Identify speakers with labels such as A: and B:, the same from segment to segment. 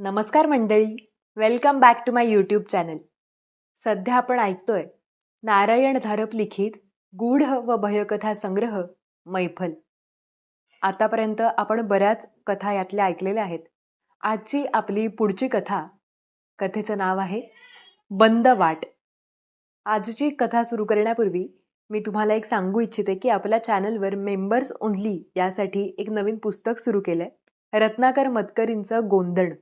A: नमस्कार मंडळी. Welcome back to my YouTube channel सध्या आपण ऐकतोय नारायण धारप लिखित गूढ व भयकथा संग्रह मैफल. आतापर्यंत आपण बऱ्याच कथा यातल्या ऐकलेल्या आहेत. आजची आपली पुढची कथा कथेचं नाव आहे बंद वाट. आजची कथा सुरू करण्यापूर्वी मी तुम्हाला एक सांगू इच्छिते की आपल्या चॅनलवर मेंबर्स ओन्ली यासाठी एक नवीन पुस्तक सुरू केलं आहे रत्नाकर मतकरींचं गोंधळ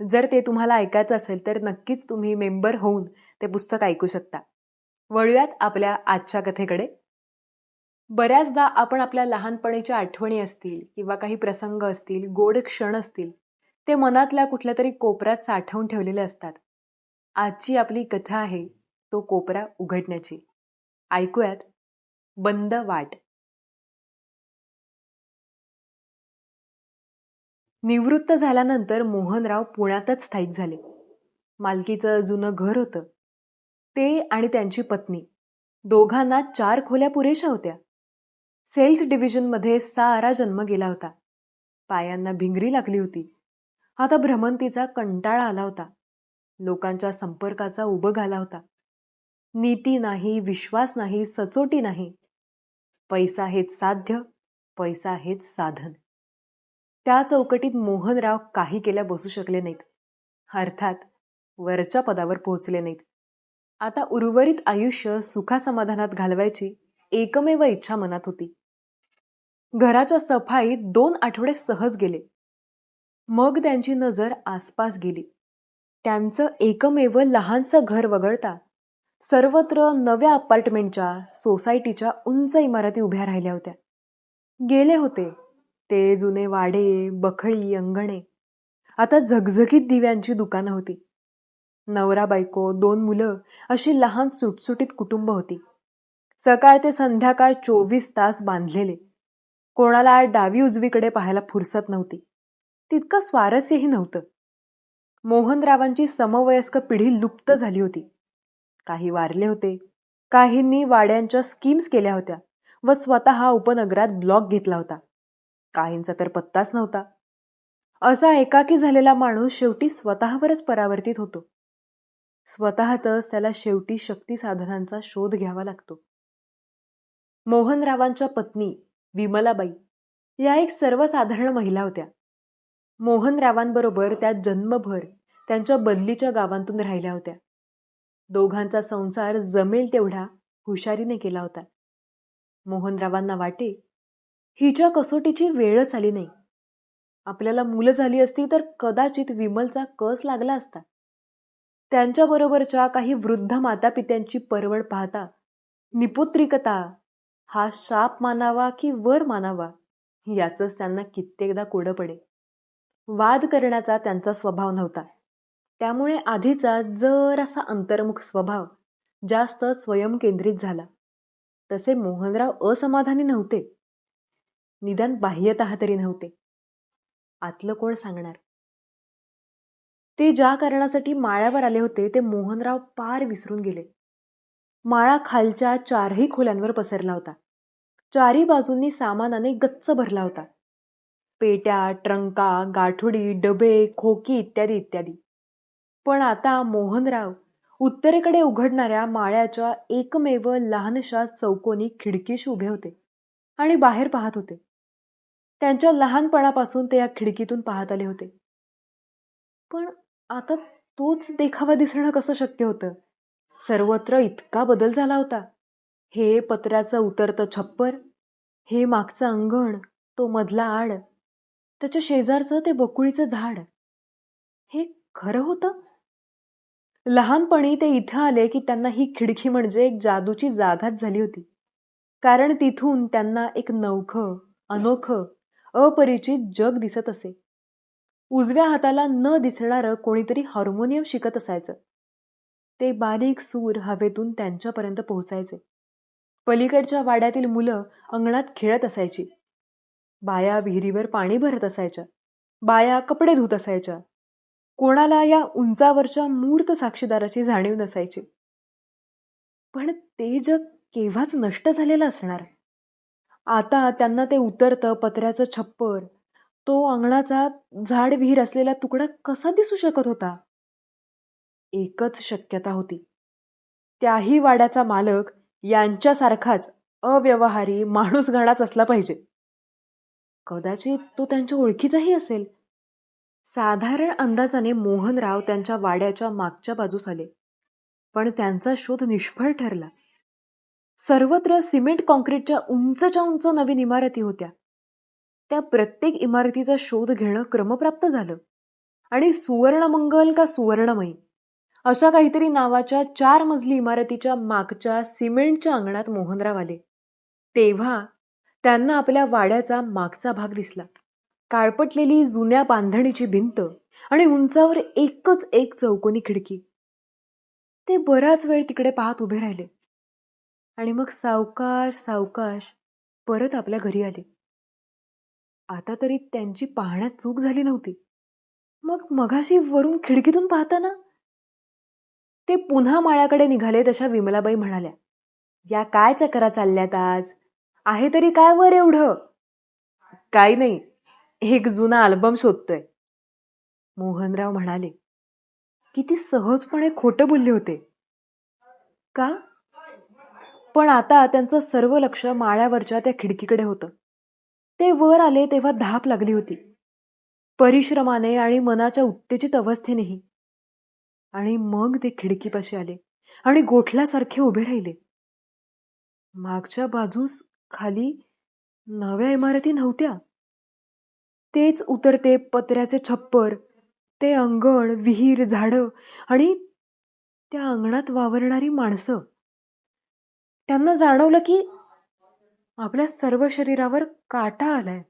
A: जर ते तुम्हाला ऐकायचं असेल तर नक्कीच तुम्ही मेंबर होऊन ते पुस्तक ऐकू शकता. वळूयात आपल्या आजच्या कथेकडे. बऱ्याचदा आपण आपल्या लहानपणीच्या आठवणी असतील किंवा काही प्रसंग असतील गोड क्षण असतील ते मनातल्या कुठल्या तरी कोपऱ्यात साठवून ठेवलेले असतात. आजची आपली कथा आहे तो कोपरा उघडण्याची. ऐकूयात बंद वाट. निवृत्त झाल्यानंतर मोहनराव पुण्यातच स्थायिक झाले. मालकीचं जुनं घर होतं. ते आणि त्यांची पत्नी. दोघांना चार खोल्या पुरेशा होत्या. सेल्स डिव्हिजनमध्ये सारा जन्म गेला होता. पायांना भिंगरी लागली होती. आता भ्रमंतीचा कंटाळा आला होता. लोकांच्या संपर्काचा उभं आला होता. नीती नाही विश्वास नाही सचोटी नाही. पैसा हेच साध्य पैसा हेच साधन. त्या चौकटीत मोहनराव काही केल्या बसू शकले नाहीत. अर्थात वरच्या पदावर पोहोचले नाहीत. आता उर्वरित आयुष्य सुखासमाधानात घालवायची एकमेव इच्छा मनात होती. घराच्या सफाईत दोन आठवडे सहज गेले. मग त्यांची नजर आसपास गेली. त्यांचं एकमेव लहानसं घर वगळता सर्वत्र नव्या अपार्टमेंटच्या सोसायटीच्या उंच इमारती उभ्या राहिल्या होत्या. गेले होते. ते जुने वाडे बखळी अंगणे. आता झगझगीत दिव्यांची दुकानं होती. नवरा बायको दोन मुलं अशी लहान सुटसुटीत कुटुंब होती. सकाळ ते संध्याकाळ चोवीस तास बांधलेले. कोणाला डावी उजवीकडे पाहायला फुरसत नव्हती. तितकं स्वारस्यही नव्हतं. मोहनरावांची समवयस्क पिढी लुप्त झाली होती. काही वारले होते. काहींनी वाड्यांच्या स्कीम्स केल्या होत्या व स्वतः उपनगरात ब्लॉक घेतला होता. काहींचा तर पत्ताच नव्हता. असा एकाकी झालेला माणूस शेवटी स्वतःवरच परावर्तित होतो. स्वतःतच त्याला शेवटी शक्ती साधनांचा शोध घ्यावा लागतो. मोहनरावांच्या पत्नी विमलाबाई या एक सर्वसाधारण महिला होत्या. मोहनरावांबरोबर त्या जन्मभर त्यांच्या बदलीच्या गावांतून राहिल्या होत्या. दोघांचा संसार जमेल तेवढा हुशारीने केला होता. मोहनरावांना वाटे हिच्या कसोटीची वेळच आली नाही. आपल्याला मुलं झाली असती तर कदाचित विमलचा कस लागला असता. त्यांच्याबरोबरच्या काही वृद्ध मातापित्यांची परवड पाहता निपुत्रिकता हा शाप मानावा की वर मानावा याचंच त्यांना कित्येकदा कोडं पडे. वाद करण्याचा त्यांचा स्वभाव नव्हता. त्यामुळे आधीचा जरासा अंतर्मुख स्वभाव जास्त स्वयंकेंद्रित झाला. तसे मोहनराव असमाधानी नव्हते. निदान बाह्यतः तरी नव्हते. आतलं कोण सांगणार? ते ज्या कारणासाठी माळ्यावर आले होते ते मोहनराव पार विसरून गेले. माळा खालच्या चारही खोल्यांवर पसरला होता. चारी बाजूंनी सामानाने गच्च भरला होता. पेट्या ट्रंका गाठोडी डबे खोकी इत्यादी इत्यादी. पण आता मोहनराव उत्तरेकडे उघडणाऱ्या माळ्याच्या एकमेव लहानशा चौकोनी खिडकीशी उभे होते आणि बाहेर पाहत होते. त्यांच्या लहानपणापासून ते या खिडकीतून पाहत आले होते. पण आता तोच देखावा दिसणं कसं शक्य होतं? सर्वत्र इतका बदल झाला होता. हे पत्र्याचं उतरतं छप्पर हे मागचं अंगण तो मधला आड त्याच्या शेजारचं ते बकुळीचं झाड. हे खरं होतं? लहानपणी ते इथं आले की त्यांना ही खिडकी म्हणजे एक जादूची जागाच झाली होती. कारण तिथून त्यांना एक नवखं अनोखं अपरिचित जग दिसत असे. उजव्या हाताला न दिसणारं कोणीतरी हार्मोनियम शिकत असायचं. ते बारीक सूर हवेतून त्यांच्यापर्यंत पोहोचायचे. पलीकडच्या वाड्यातील मुलं अंगणात खेळत असायची. बाया विहिरीवर पाणी भरत असायच्या. बाया कपडे धुत असायच्या. कोणाला या उंचावरच्या मूर्त साक्षीदाराची जाणीव नसायची. पण ते जग केव्हाच नष्ट झालेलं असणार? आता त्यांना ते उतरतं पत्र्याचं छप्पर. तो अंगणाचा झाड विहीर असलेला तुकडा कसा दिसू शकत होता? एकच शक्यता होती. त्याही वाड्याचा मालक यांच्यासारखाच अव्यवहारी माणूस घाणाच असला पाहिजे. कदाचित तो त्यांच्या ओळखीचाही असेल. साधारण अंदाजाने मोहनराव त्यांच्या वाड्याच्या मागच्या बाजूस आले. पण त्यांचा शोध निष्फळ ठरला. सर्वत्र सिमेंट काँक्रीटच्या उंचच्या उंच नवीन इमारती होत्या. त्या प्रत्येक इमारतीचा शोध घेणं क्रमप्राप्त झालं. आणि सुवर्णमंगल का सुवर्णमयी अशा काहीतरी नावाच्या चार मजली इमारतीच्या मागच्या सिमेंटच्या अंगणात मोहनराव आले. तेव्हा त्यांना आपल्या वाड्याचा मागचा भाग दिसला. काळपटलेली जुन्या बांधणीची भिंत आणि उंचावर एकच एक चौकोनी खिडकी. ते बराच वेळ तिकडे पाहत उभे राहिले. आणि मग सावकाश सावकाश परत आपल्या घरी आले. आता तरी त्यांची पाहण्यात चूक झाली नव्हती. मग मगाशी वरून खिडकीतून पाहताना? ते पुन्हा माळ्याकडे निघाले तशा विमलाबाई म्हणाल्या. या काय चक्रा चालल्यात आज? आहे तरी काय वर एवढं? काही नाही. एक जुना अल्बम शोधतोय. मोहनराव म्हणाले. किती सहजपणे खोटं बोलले होते. का? पण आता त्यांचं सर्व लक्ष माळ्यावरच्या त्या खिडकीकडे होतं. ते वर आले तेव्हा धाप लागली होती. परिश्रमाने आणि मनाच्या उत्तेजित अवस्थेनेही. आणि मग ते खिडकीपाशी आले आणि गोठल्यासारखे उभे राहिले. मागच्या बाजूस खाली नव्या इमारती नव्हत्या. तेच उतरते पत्र्याचे छप्पर ते अंगण विहीर झाडं आणि त्या अंगणात वावरणारी माणसं. त्यांना जाणवलं की आपल्या सर्व शरीरावर काटा आलाय.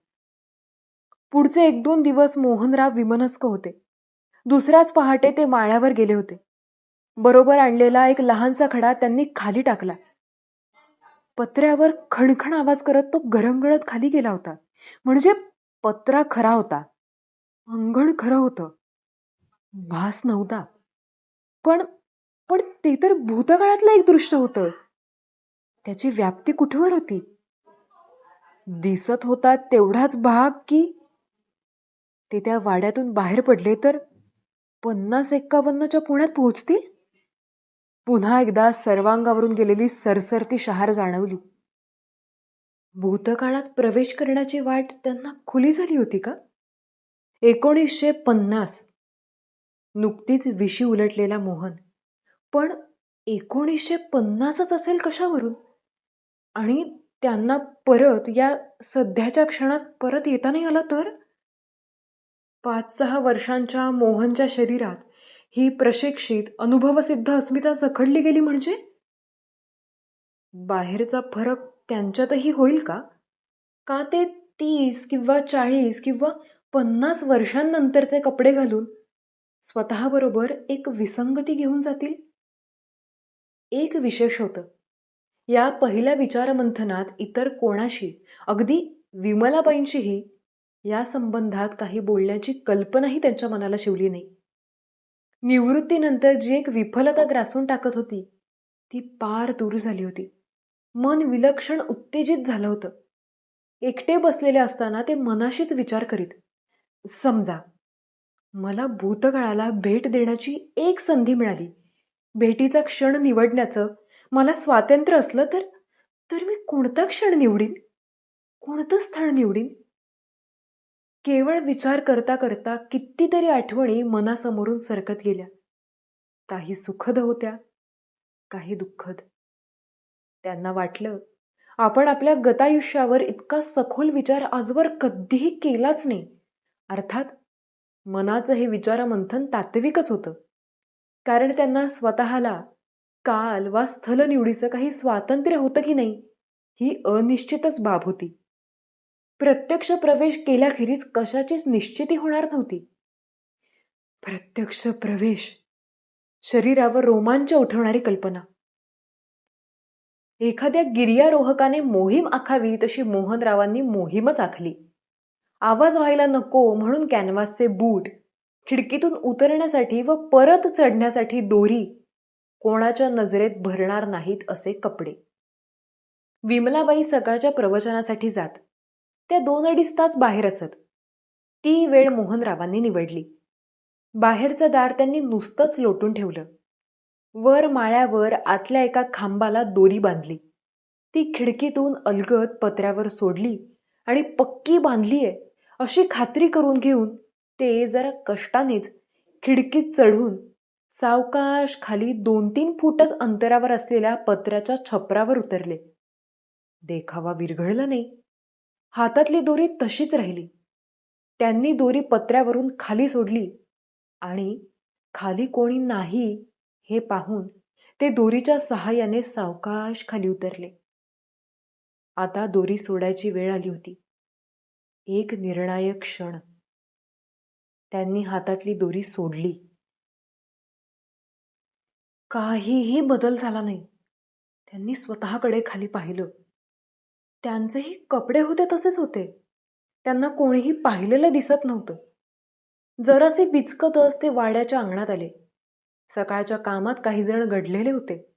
A: पुढचे एक दोन दिवस मोहनराव विमनस्क होते. दुसऱ्याच पहाटे ते माळ्यावर गेले होते. बरोबर आणलेला एक लहानसा खडा त्यांनी खाली टाकला. पत्र्यावर खणखण आवाज करत तो गरंगळत खाली गेला होता. म्हणजे पत्रा खरा होता. अंगण खरं होतं. भास नव्हता. पण पण ते तर भूतकाळातलं एक दृश्य होतं. त्याची व्याप्ती कुठवर होती? दिसत होता तेवढाच भाग की ते त्या वाड्यातून बाहेर पडले तर पन्नास एक्कावन्नच्या पुण्यात पोहोचतील? पुन्हा एकदा सर्वांगावरून गेलेली सरसरती शहार जाणवली. भूतकाळात प्रवेश करण्याची वाट त्यांना खुली झाली होती का? एकोणीसशे पन्नास. नुकतीच विशी उलटलेला मोहन. पण एकोणीसशे पन्नासच असेल कशावरून? आणि त्यांना परत या सध्याच्या क्षणात परत येता नाही आला तर? पाच सहा वर्षांच्या मोहनच्या शरीरात ही प्रशिक्षित अनुभवसिद्ध अस्मिता जखडली गेली म्हणजे? बाहेरचा फरक त्यांच्यातही होईल का? का ते तीस किंवा चाळीस किंवा पन्नास वर्षांनंतरचे कपडे घालून स्वतःबरोबर एक विसंगती घेऊन जातील? एक विशेष होतं. या पहिल्या विचारमंथनात इतर कोणाशी अगदी विमलाबाईंशीही या संबंधात काही बोलण्याची कल्पनाही त्यांच्या मनाला शिवली नाही. निवृत्तीनंतर जी एक विफलता ग्रासून टाकत होती ती पार दूर झाली होती. मन विलक्षण उत्तेजित झालं होतं. एकटे बसलेले असताना ते मनाशीच विचार करीत समजा मला भूतकाळाला भेट देण्याची एक संधी मिळाली. भेटीचा क्षण निवडण्याचं मला स्वातंत्र्य असलं तर तर मी कोणता क्षण निवडीन? कोणतं स्थळ निवडीन? केवळ विचार करता करता कितीतरी आठवणी मनासमोरून सरकत गेल्या. काही सुखद होत्या काही दुःखद. त्यांना वाटलं आपण आपल्या गतायुष्यावर इतका सखोल विचार आजवर कधीही केलाच नाही. अर्थात मनाचं हे विचारमंथन तात्विकच होतं. कारण त्यांना स्वतःला काल वा स्थल निवडीचं काही स्वातंत्र्य होतं की नाही ही अनिश्चितच बाब होती. प्रत्यक्ष प्रवेश केल्याखेरीज कशाचीच निश्चिती होणार नव्हती. प्रत्यक्ष प्रवेश? शरीरावर रोमांच उठवणारी कल्पना. एखाद्या गिर्यारोहकाने मोहीम आखावी तशी मोहनरावांनी मोहीमच आखली. आवाज व्हायला नको म्हणून कॅनव्हासचे बूट खिडकीतून उतरण्यासाठी व परत चढण्यासाठी दोरी कोणाच्या नजरेत भरणार नाहीत असे कपडे. विमलाबाई सकाळच्या प्रवचनासाठी जात. त्या दोन अडीच तास बाहेर असत. ती वेळ मोहनरावांनी निवडली. बाहेरचं दार त्यांनी नुसतंच लोटून ठेवलं. वर माळ्यावर आतल्या एका खांबाला दोरी बांधली. ती खिडकीतून अलगद पत्र्यावर सोडली आणि पक्की बांधलीये अशी खात्री करून घेऊन ते जरा कष्टानेच खिडकीत चढून सावकाश खाली दोन तीन फूटच अंतरावर असलेल्या पत्र्याच्या छपरावर उतरले. देखावा विरघळला नाही. हातातली दोरी तशीच राहिली. त्यांनी दोरी पत्र्यावरून खाली सोडली आणि खाली कोणी नाही हे पाहून ते दोरीच्या सहाय्याने सावकाश खाली उतरले. आता दोरी सोडायची वेळ आली होती. एक निर्णायक क्षण. त्यांनी हातातली दोरी सोडली. काहीही बदल झाला नाही. त्यांनी स्वतःकडे खाली पाहिलं. त्यांचेही कपडे होते तसेच होते. त्यांना कोणीही पाहिलेलं दिसत नव्हतं. जरासे बिचकतच ते वाड्याच्या अंगणात आले. सकाळच्या कामात काही जण घडलेले होते.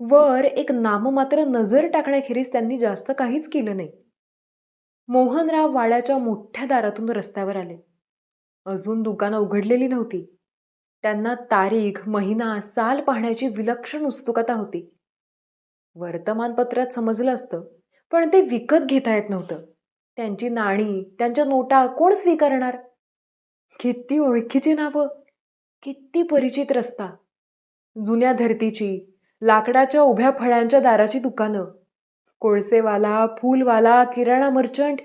A: वर एक नाममात्र नजर टाकण्याखेरीज त्यांनी जास्त काहीच केलं नाही. मोहनराव वाड्याच्या मोठ्या दारातून रस्त्यावर आले. अजून दुकानं उघडलेली नव्हती. त्यांना तारीख महिना साल पाहण्याची विलक्षण उत्सुकता होती. वर्तमानपत्रात समजलं असतं पण ते विकत घेता येत नव्हतं. त्यांची नाणी त्यांच्या नोटा कोण स्वीकारणार? किती ओळखीची नावं? किती परिचित रस्ता? जुन्या धरतीची लाकडाच्या उभ्या फळ्यांच्या दाराची दुकानं कोळसेवाला फूलवाला किराणा merchant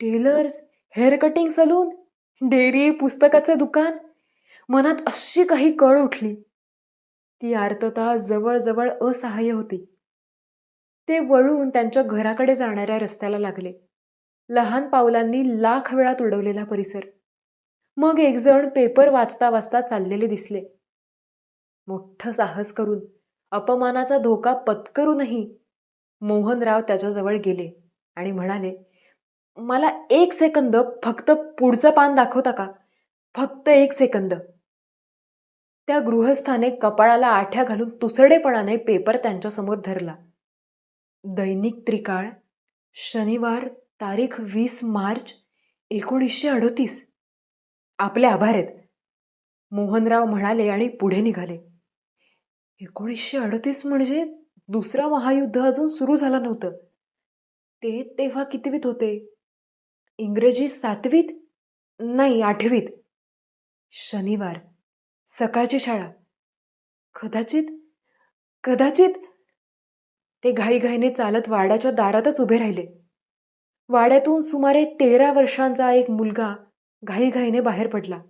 A: tailors hair cutting saloon dairy पुस्तकाचं दुकान. मनात अशी काही कळ उठली. ती आर्तता जवळजवळ असहाय्य होती. ते वळून त्यांच्या घराकडे जाणाऱ्या रस्त्याला लागले. लहान पावलांनी लाख वेळा तुडवलेला परिसर. मग एकजण पेपर वाचता वाचता चाललेले दिसले. मोठं साहस करून अपमानाचा धोका पत्करूनही मोहनराव त्याच्याजवळ गेले आणि म्हणाले मला एक सेकंद फक्त पुढचं पान दाखवता का? फक्त एक सेकंद. त्या गृहस्थाने कपाळाला आठ्या घालून तुसडेपणाने पेपर त्यांच्यासमोर धरला. दैनिक त्रिकाळ शनिवार तारीख वीस मार्च एकोणीसशे अडतीस. आपले आभार आहेत. मोहनराव म्हणाले आणि पुढे निघाले. एकोणीसशे अडतीस म्हणजे दुसरा महायुद्ध अजून सुरू झाला नव्हतं. ते तेव्हा कितवीत होते? इंग्रजी सातवीत? नाही आठवीत. शनिवार सकाळची शाळा. कदाचित कदाचित ते घाईघाईने चालत वाड्याच्या दारातच उभे राहिले. वाड्यातून सुमारे तेरा वर्षांचा एक मुलगा घाईघाईने बाहेर पडला.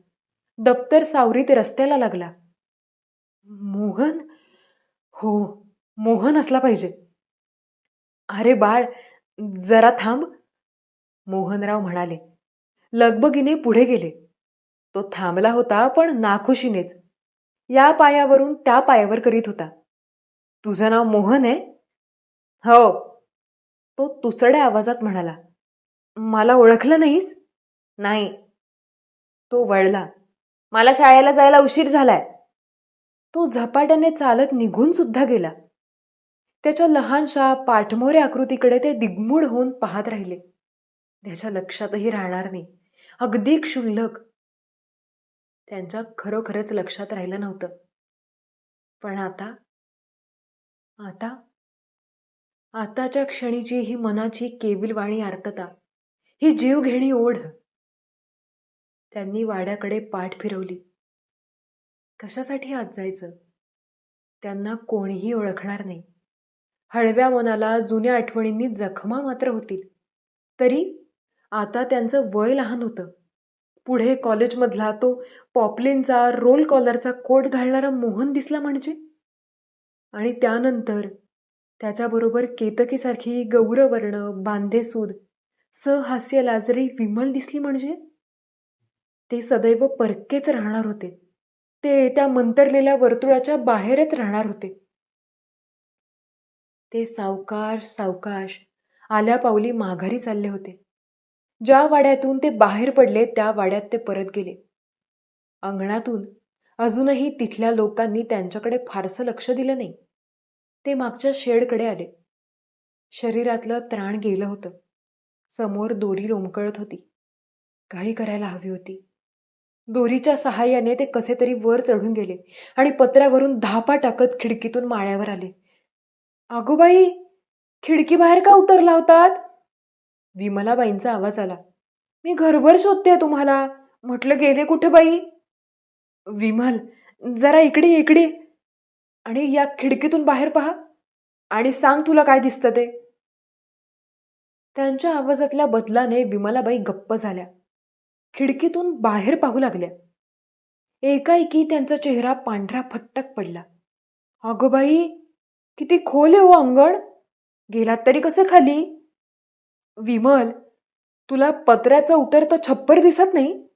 A: दप्तर सावरीत रस्त्याला लागला. मोहन? हो मोहन असला पाहिजे. अरे बाळ जरा थांब. मोहनराव म्हणाले. लगबगीने पुढे गेले. तो थांबला होता पण नाखुशीनेच. या पायावरून त्या पायावर करीत होता. तुझं नाव मोहन आहे? हो. तो तुसड्या आवाजात म्हणाला. मला ओळखलं नाहीस? नाही. तो वळला. मला शाळेला जायला उशीर झालाय. तो झपाट्याने चालत निघून सुद्धा गेला. त्याच्या लहानशा पाठमोरे आकृतीकडे ते दिग्मूढ होऊन पाहत राहिले. त्याच्या लक्षातही राहणार नाही. अगदी क्षुल्लक त्यांच्या खरोखरच लक्षात राहिलं नव्हतं. पण आता आता आताच्या क्षणीची ही मनाची केविलवाणी आर्तता ही जीवघेणी ओढ त्यांनी वाड्याकडे पाठ फिरवली. कशासाठी आत जायचं? त्यांना कोणीही ओळखणार नाही. हळव्या मनाला जुन्या आठवणींनी जखमा मात्र होतील. तरी आता त्यांचं वय लहान होतं. पुढे कॉलेजमधला तो पॉपलिनचा रोल कॉलरचा कोट घालणारा मोहन दिसला म्हणजे? आणि त्यानंतर त्याच्याबरोबर केतकीसारखी गौरवर्ण बांधेसूद सहास्य लाजरी विमल दिसली म्हणजे? ते सदैव परकेच राहणार होते. ते त्या मंतरलेल्या वर्तुळाच्या बाहेरच राहणार होते. ते सावकाश सावकाश आल्या पावली माघारी चालले होते. ज्या वाड्यातून ते बाहेर पडले त्या वाड्यात ते परत गेले. अंगणातून अजूनही तिथल्या लोकांनी त्यांच्याकडे फारसं लक्ष दिलं नाही. ते मागच्या शेडकडे आले. शरीरातलं त्राण गेलं होतं. समोर दोरी लोंबकळत होती. काही करायला हवी होती. दोरीच्या सहाय्याने ते कसे तरी वर चढून गेले आणि पत्र्यावरून धापा टाकत खिडकीतून माळ्यावर आले. आगोबाई खिडकी बाहेर का उतरला होतात? विमलाबाईंचा आवाज आला. मी घरभर शोधते तुम्हाला. म्हटलं गेले कुठे बाई? विमल जरा इकडे इकडे आणि या खिडकीतून बाहेर पहा. आणि सांग तुला काय दिसतं ते. त्यांच्या आवाजातल्या बदलाने विमलाबाई गप्प झाल्या. खिडकीतून बाहेर पाहू लागल्या. एकाएकी त्यांचा चेहरा पांढरा फट्टक पडला. अगं बाई किती खोल आहे हो अंगण. गेलात तरी कसं खाली? विमल तुला पत्र्याचं उतरतं छप्पर दिसत नाही?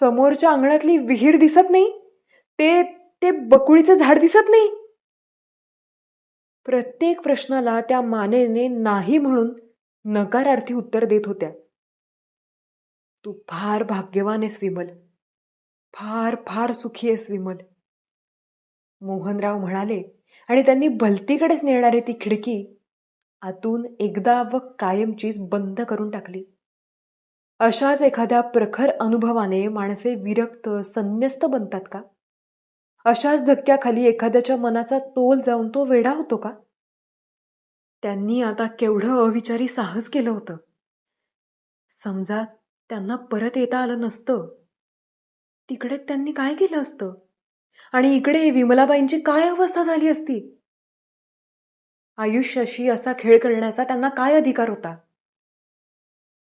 A: समोरच्या अंगणातली विहीर दिसत नाही? ते ते बकुळीचं झाड दिसत नाही? प्रत्येक प्रश्नाला त्या मानेने नाही म्हणून नकारार्थी उत्तर देत होत्या. तू फार भाग्यवान आहेस विमल. फार फार सुखी आहेस विमल. मोहनराव म्हणाले आणि त्यांनी भलतीकडेच नेणारी ती खिडकी आतून एकदा व कायमचीच बंद करून टाकली. अशाच एखाद्या प्रखर अनुभवाने माणसे विरक्त संन्यस्त बनतात का? अशाच धक्क्याखाली एखाद्याच्या मनाचा तोल जाऊन तो वेडा होतो का? त्यांनी आता केवढं अविचारी साहस केलं होतं. समजा त्यांना परत येता आलं नसतं. तिकडे त्यांनी काय केलं असतं? आणि इकडे विमलाबाईंची काय अवस्था झाली असती? आयुष्याशी असा खेळ करण्याचा त्यांना काय अधिकार होता?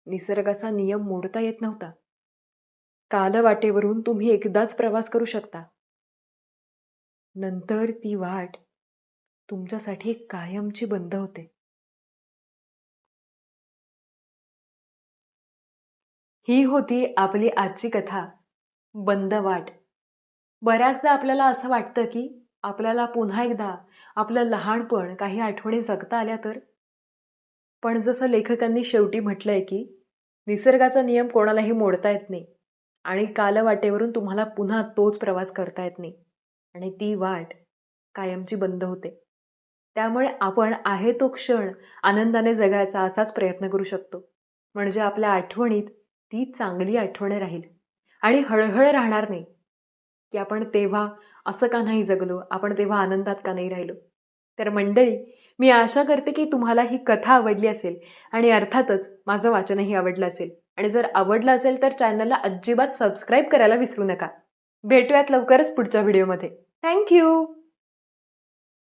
A: निसर्गाचा नियम मोडता येत नव्हता. कालवाटेवरून तुम्ही एकदाच प्रवास करू शकता. नंतर ती वाट तुमच्यासाठी कायमची बंद होते. ही होती आपली आजची कथा. बंद वाट. बऱ्याचदा आपल्याला असं वाटतं की आपल्याला पुन्हा एकदा आपलं लहानपण काही आठवणी जगता आल्या तर? पण जसं लेखकांनी शेवटी म्हटलं आहे की निसर्गाचा नियम कोणालाही मोडता येत नाही आणि कालवाटेवरून तुम्हाला पुन्हा तोच प्रवास करता येत नाही आणि ती वाट कायमची बंद होते. त्यामुळे आपण आहे तो क्षण आनंदाने जगायचा असाच प्रयत्न करू शकतो. म्हणजे आपल्या आठवणीत ती चांगली आठवणे राहील आणि हळहळ राहणार नाही. की आपण तेव्हा असं का नाही जगलो? आपण तेव्हा आनंदात का नाही राहिलो? तर मंडळी मी आशा करते की तुम्हाला ही कथा आवडली असेल आणि अर्थातच माझं वाचनही आवडलं असेल. आणि जर आवडलं असेल तर चॅनलला अजिबात सबस्क्राईब करायला विसरू नका. भेटूयात लवकरच पुढच्या व्हिडिओमध्ये. थँक्यू